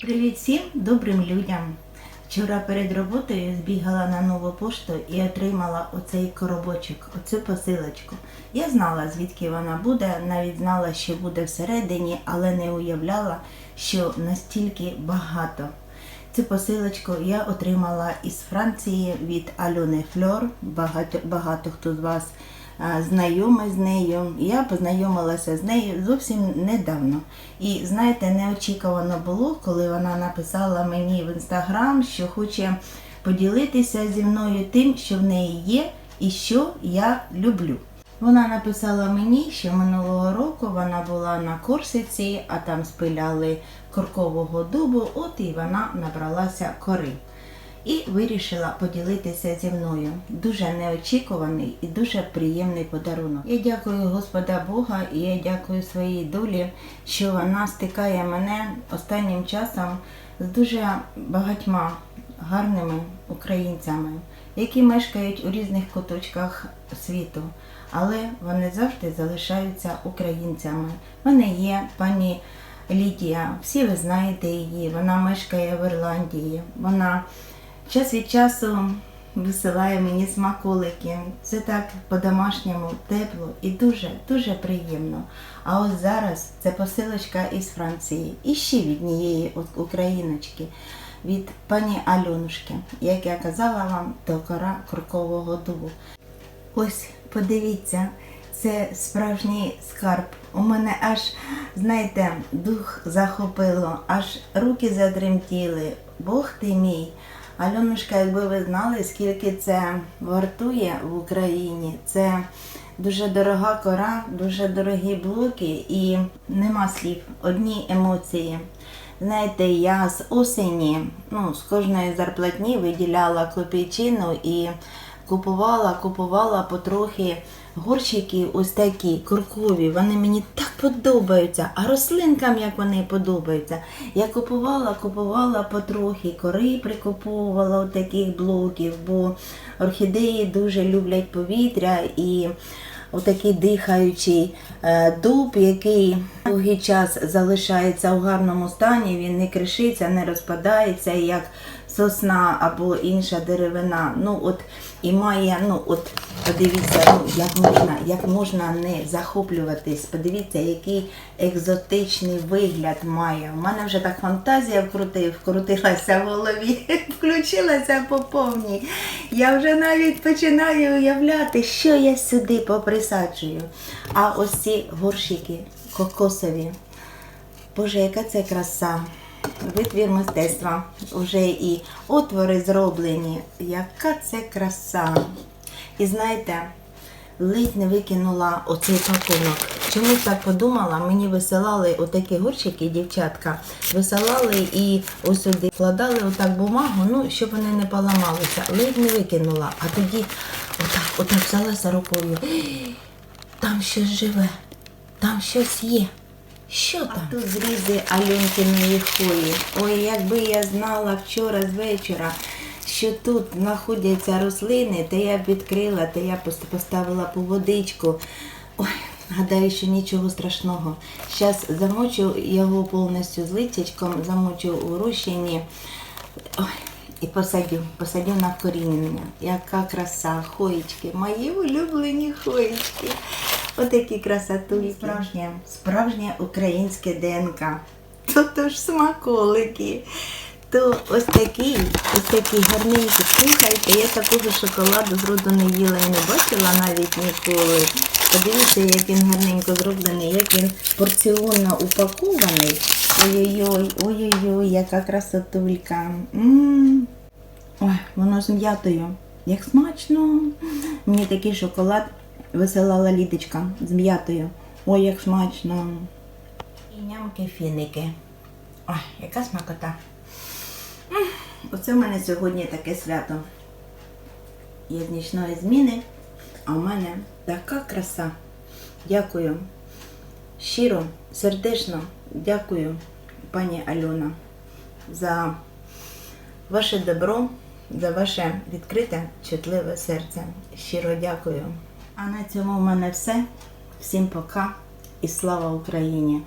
Привіт всім добрим людям! Вчора перед роботою збігала на нову пошту і отримала оцей коробочок, оцю посилочку. Я знала, звідки вона буде, навіть знала, що буде всередині, але не уявляла, що настільки багато. Цю посилочку я отримала із Франції від Альони Фльор. Багато, багато хто з вас а, знайомий з нею. Я познайомилася з нею зовсім недавно. І знаєте, неочікувано було, коли вона написала мені в інстаграм, що хоче поділитися зі мною тим, що в неї є і що я люблю. Вона написала мені, що минулого року вона була на Корсиці, а там спиляли коркового дубу, от і вона набралася кори. І вирішила поділитися зі мною. Дуже неочікуваний і дуже приємний подарунок. Я дякую Господа Бога і я дякую своїй долі, що вона стикає мене останнім часом з дуже багатьма гарними українцями, які мешкають у різних куточках світу, але вони завжди залишаються українцями. В мене є пані Лідія, всі ви знаєте її, вона мешкає в Ірландії. Вона час від часу висилає мені смаколики. Це так по-домашньому тепло і дуже дуже приємно. А ось зараз це посилочка із Франції і ще від однієї україночки. Від пані Альонушки, як я казала вам, до кора куркового дубу. Ось подивіться, це справжній скарб. У мене аж, знаєте, дух захопило, аж руки затремтіли. Бог ти мій. Альонушка, якби ви знали, скільки це вартує в Україні, це дуже дорога кора, дуже дорогі блоки і нема слів, одні емоції. Знаєте, я з осені, ну, з кожної зарплатні виділяла копійчину і купувала, купувала потрохи горщики ось такі куркові. Вони мені так подобаються, а рослинкам як вони подобаються. Я купувала, купувала потрохи, кори прикуповувала таких блоків, бо орхідеї дуже люблять повітря і отакий дихаючий е, дуб, який довгий час залишається у гарному стані, він не кришиться, не розпадається, як сосна або інша деревина. Ну от і має, ну от подивіться, ну як можна, як можна не захоплюватись. Подивіться, який екзотичний вигляд має. У мене вже так фантазія вкрутив, вкрутилася в голові, включилася по повній. Я вже навіть починаю уявляти, що я сюди поприсаджую. А ось ці горщики кокосові. Боже, яка це краса! Витвір мистецтва. Вже і отвори зроблені. Яка це краса! І знаєте, ледь не викинула оцей пакунок. Чомусь так подумала, мені висилали отакі горщики, дівчатка, висилали і ось сюди вкладали отак бумагу, ну, щоб вони не поламалися. Ледь не викинула, а тоді отак, отак взялася рукою. Там щось живе, там щось є. Що там? А тут зрізи Альонкиної хвої. Ой, якби я знала вчора з вечора, що тут знаходяться рослини, то я б відкрила, то я поставила по водичку. Ой, гадаю, що нічого страшного. Зараз замочу його повністю з листячком, замочу у розчині. Ой, і посадю, посадю на вкорінення. Яка краса, хоїчки, мої улюблені хоїчки. Отакі красотулі. Справжнє, справжнє українське ДНК. То, то ж смаколики. То ось такі, ось такі гарненькі. Слухайте, я такого шоколаду зроду не їла і не бачила навіть ніколи. Подивіться, як він гарненько зроблений, як він порціонно упакований. Ой-ой-ой, ой-ой-ой, яка красотулька. М. Ой, воно з м'ятою. Як смачно. Мені такий шоколад висилала літочка з м'ятою. Ой, як смачно. І нямки фіники. Ой, яка смакота. Оце в мене сьогодні таке свято. Є з нічної зміни, а в мене така краса. Дякую. Щиро, сердечно дякую, пані Альона, за ваше добро, за ваше відкрите, чутливе серце. Щиро дякую. А на цьому в мене все. Всім пока і слава Україні!